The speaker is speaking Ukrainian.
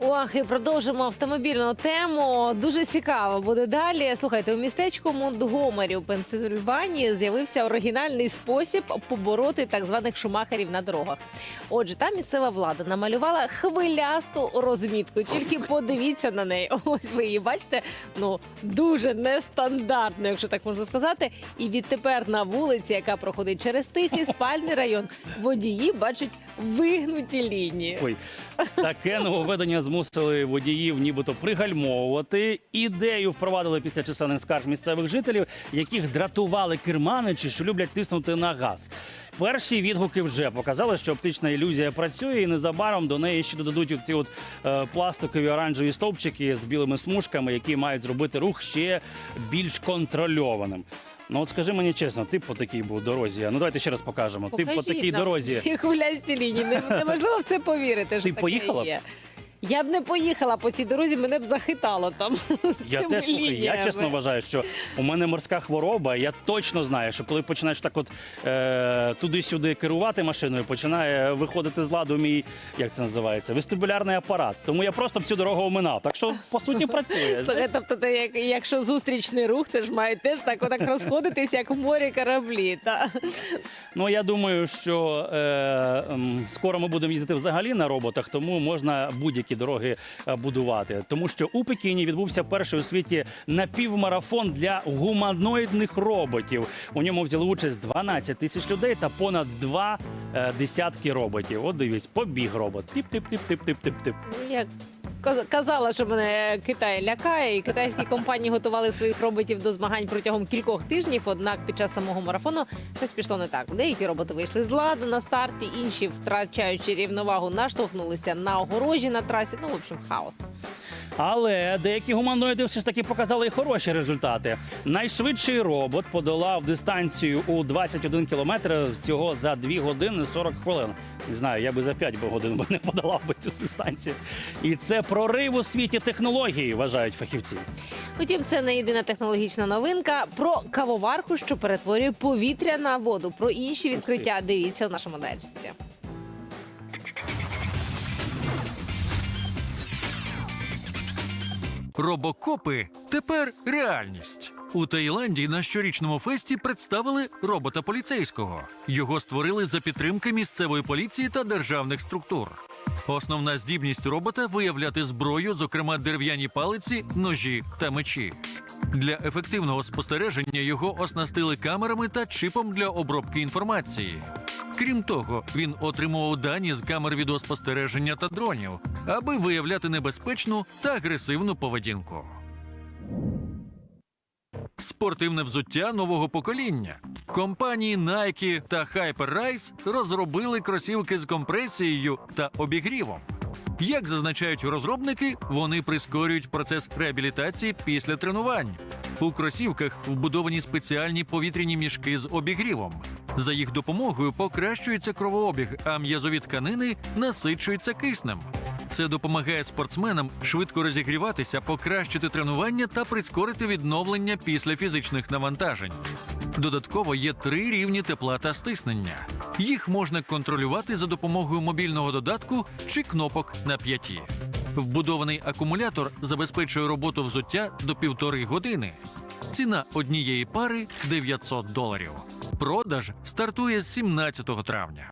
Ох, і продовжимо автомобільну тему. Дуже цікаво буде далі. Слухайте, у містечку Монтгомері у Пенсильванії з'явився оригінальний спосіб побороти так званих шумахерів на дорогах. Отже, там місцева влада намалювала хвилясту розмітку. Тільки подивіться на неї. Ось ви її бачите. Ну дуже нестандартно, якщо так можна сказати. І відтепер на вулиці, яка проходить через тихий спальний район, водії бачать вигнуті лінії. Ой, таке нововведення змусили водіїв нібито пригальмовувати. Ідею впровадили після численних скарг місцевих жителів, яких дратували керманичі, що люблять тиснути на газ. Перші відгуки вже показали, що оптична ілюзія працює, і незабаром до неї ще додадуть оці от е, пластикові оранжеві стовпчики з білими смужками, які мають зробити рух ще більш контрольованим. Ну от скажи мені чесно, ти по такій був дорозі. Ну давайте ще раз покажемо. ти по Покажіть такій нам дорозі. Ці хвилясті лінії. Не- Неможливо в це повірити. що Ти таке поїхала б? Є. Я б не поїхала по цій дорозі, мене б захитало там. з Я цими теж слухай, я лініями. чесно вважаю, що у мене морська хвороба. Я точно знаю, що коли починаєш так, от е, туди-сюди керувати машиною, починає виходити з ладу мій, як це називається, вестибулярний апарат. Тому я просто б цю дорогу оминав. Так що по суті працює. Слухай, тобто, ти, як, якщо зустрічний рух, це ж має теж так, отак розходитись, як в морі кораблі. Та? Ну я думаю, що е, скоро ми будемо їздити взагалі на роботах, тому можна будь-які дороги е, будувати. Тому що у Пекіні відбувся перший у світі напівмарафон для гуманоїдних роботів. У ньому взяли участь 12 тисяч людей та понад два е, десятки роботів. От дивіться, побіг робот. Тип-тип-тип-тип-тип-тип. Я каз- казала, що мене Китай лякає, і китайські компанії готували своїх роботів до змагань протягом кількох тижнів. Однак під час самого марафону щось пішло не так. Деякі роботи вийшли з ладу на старті, інші, втрачаючи рівновагу, наштовхнулися на огорожі на трасі. Ну, в общем, хаос. Але деякі гуманоїди все ж таки показали і хороші результати. Найшвидший робот подолав дистанцію у 21 кілометр всього за 2 години 40 хвилин. Не знаю, я би за 5 годин би не подолав би цю дистанцію. І це прорив у світі технології, вважають фахівці. Утім, це не єдина технологічна новинка. Про кавоварку, що перетворює повітря на воду. Про інші відкриття дивіться у нашому дайджесті. Робокопи тепер реальність. У Таїланді на щорічному фесті представили робота поліцейського. Його створили за підтримки місцевої поліції та державних структур. Основна здібність робота виявляти зброю, зокрема дерев'яні палиці, ножі та мечі. Для ефективного спостереження його оснастили камерами та чипом для обробки інформації. Крім того, він отримував дані з камер відеоспостереження та дронів, аби виявляти небезпечну та агресивну поведінку. Спортивне взуття нового покоління. Компанії Nike та HyperRise розробили кросівки з компресією та обігрівом. Як зазначають розробники, вони прискорюють процес реабілітації після тренувань. У кросівках вбудовані спеціальні повітряні мішки з обігрівом. За їх допомогою покращується кровообіг, а м'язові тканини насичуються киснем. Це допомагає спортсменам швидко розігріватися, покращити тренування та прискорити відновлення після фізичних навантажень. Додатково є три рівні тепла та стиснення. Їх можна контролювати за допомогою мобільного додатку чи кнопок на п'яті. Вбудований акумулятор забезпечує роботу взуття до півтори години. Ціна однієї пари 900 доларів. Продаж стартує з 17 травня.